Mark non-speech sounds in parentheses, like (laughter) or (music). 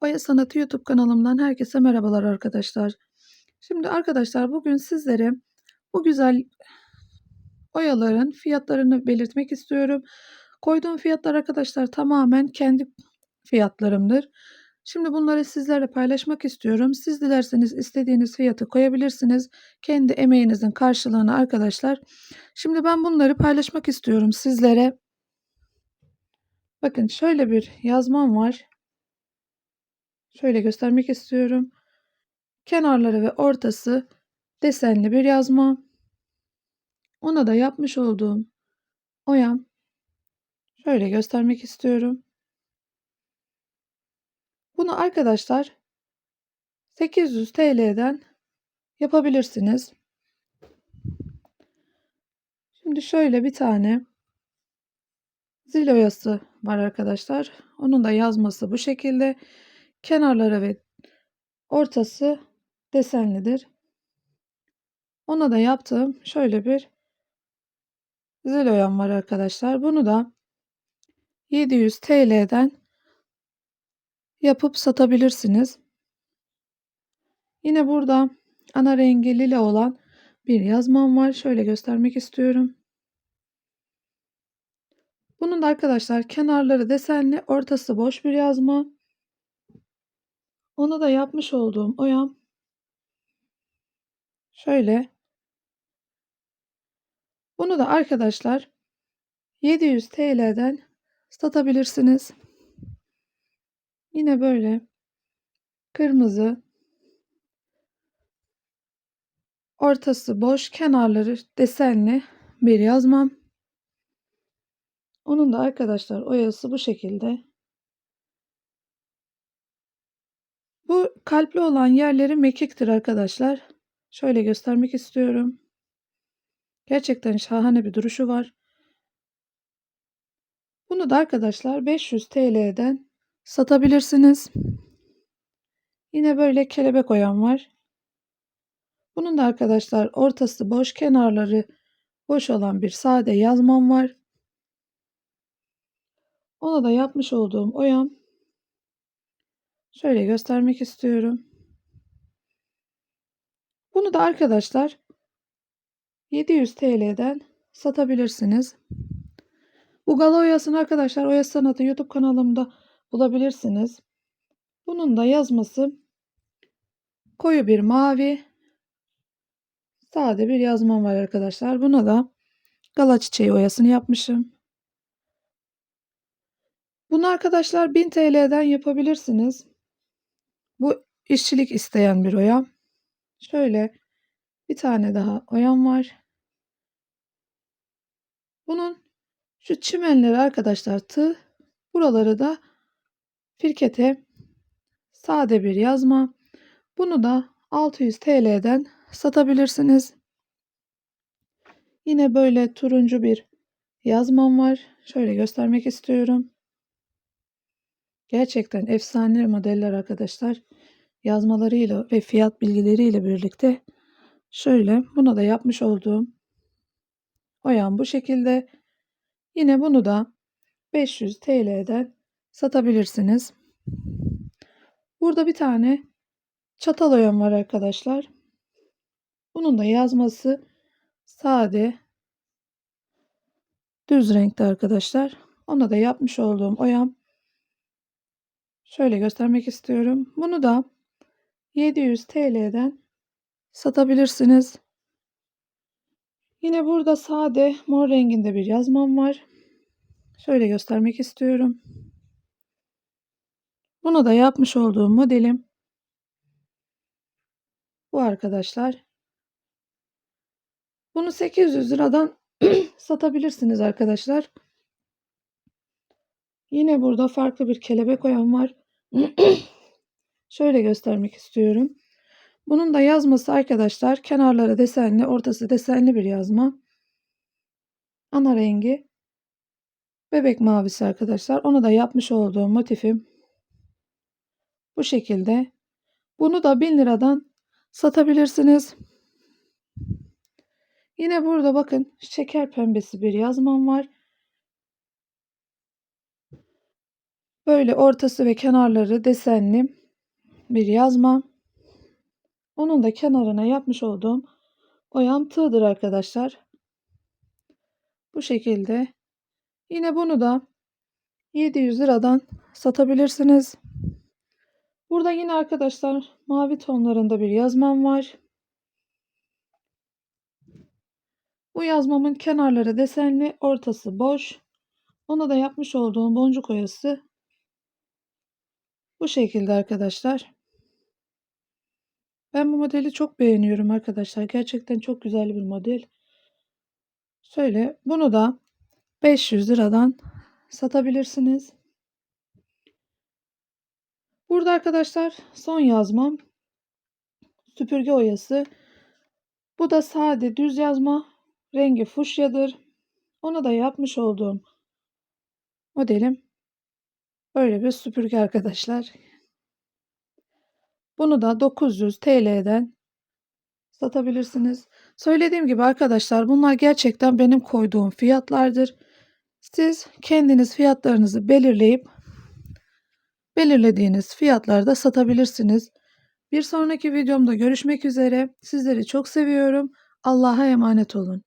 Oya Sanatı YouTube kanalımdan herkese merhabalar arkadaşlar. Şimdi arkadaşlar bugün sizlere bu güzel oyaların fiyatlarını belirtmek istiyorum. Koyduğum fiyatlar arkadaşlar tamamen kendi fiyatlarımdır. Şimdi bunları sizlerle paylaşmak istiyorum. Siz dilerseniz istediğiniz fiyatı koyabilirsiniz. Kendi emeğinizin karşılığını arkadaşlar. Şimdi ben bunları paylaşmak istiyorum sizlere. Bakın şöyle bir yazmam var. Şöyle göstermek istiyorum. Kenarları ve ortası desenli bir yazma. Ona da yapmış olduğum oyam. Şöyle göstermek istiyorum. Bunu arkadaşlar 800 TL'den yapabilirsiniz. Şimdi şöyle bir tane zil oyası var arkadaşlar. Onun da yazması bu şekilde. Kenarları ve ortası desenlidir. Ona da yaptığım şöyle bir zil oyam var arkadaşlar. Bunu da 700 TL'den yapıp satabilirsiniz. Yine burada ana rengi lila olan bir yazmam var. Şöyle göstermek istiyorum. Bunun da arkadaşlar kenarları desenli, ortası boş bir yazma. Onu da yapmış olduğum oyam şöyle. Bunu da arkadaşlar 700 TL'den satabilirsiniz. Yine böyle kırmızı ortası boş kenarları desenli bir yazmam. Onun da arkadaşlar oyası bu şekilde. Bu kalpli olan yerleri mekiktir arkadaşlar. Şöyle göstermek istiyorum. Gerçekten şahane bir duruşu var. Bunu da arkadaşlar 500 TL'den satabilirsiniz. Yine böyle kelebek oyan var. Bunun da arkadaşlar ortası boş, kenarları boş olan bir sade yazmam var. Ona da yapmış olduğum oyam şöyle göstermek istiyorum. Bunu da arkadaşlar 700 TL'den satabilirsiniz. Bu gala oyasını arkadaşlar Oya Sanatı YouTube kanalımda bulabilirsiniz. Bunun da yazması koyu bir mavi sade bir yazmam var arkadaşlar. Buna da gala çiçeği oyasını yapmışım. Bunu arkadaşlar 1000 TL'den yapabilirsiniz. Bu işçilik isteyen bir oya. Şöyle bir tane daha oyam var. Bunun şu çimenleri arkadaşlar tığ. Buraları da firkete sade bir yazma. Bunu da 600 TL'den satabilirsiniz. Yine böyle turuncu bir yazmam var. Şöyle göstermek istiyorum. Gerçekten efsane modeller arkadaşlar. Yazmalarıyla ve fiyat bilgileriyle birlikte şöyle buna da yapmış olduğum oyam bu şekilde. Yine bunu da 500 TL'den satabilirsiniz. Burada bir tane çatal oyam var arkadaşlar. Bunun da yazması sade düz renkte arkadaşlar. Ona da yapmış olduğum oyam şöyle göstermek istiyorum. Bunu da 700 TL'den satabilirsiniz. Yine burada sade mor renginde bir yazmam var. Şöyle göstermek istiyorum. Bunu da yapmış olduğum modelim bu arkadaşlar. Bunu 800 liradan (clears throat) satabilirsiniz arkadaşlar. Yine burada farklı bir kelebek oyan var. (clears throat) Şöyle göstermek istiyorum. Bunun da yazması arkadaşlar kenarları desenli, ortası desenli bir yazma. Ana rengi bebek mavisi arkadaşlar. Onu da yapmış olduğum motifim bu şekilde. Bunu da 1000 liradan satabilirsiniz. Yine burada bakın şeker pembesi bir yazmam var. Böyle ortası ve kenarları desenli bir yazma. Onun da kenarına yapmış olduğum oyam tığdır arkadaşlar. Bu şekilde. Yine bunu da 700 liradan satabilirsiniz. Burada yine arkadaşlar mavi tonlarında bir yazmam var. Bu yazmamın kenarları desenli, ortası boş. Ona da yapmış olduğum boncuk oyası bu şekilde arkadaşlar. Ben bu modeli çok beğeniyorum arkadaşlar. Gerçekten çok güzel bir model. Şöyle bunu da 500 liradan satabilirsiniz. Burada arkadaşlar son yazmam süpürge oyası. Bu da sade düz yazma. Rengi fuşyadır. Ona da yapmış olduğum modelim böyle bir süpürge arkadaşlar. Bunu da 900 TL'den satabilirsiniz. Söylediğim gibi arkadaşlar bunlar gerçekten benim koyduğum fiyatlardır. Siz kendiniz fiyatlarınızı belirleyip belirlediğiniz fiyatlarda satabilirsiniz. Bir sonraki videomda görüşmek üzere. Sizleri çok seviyorum. Allah'a emanet olun.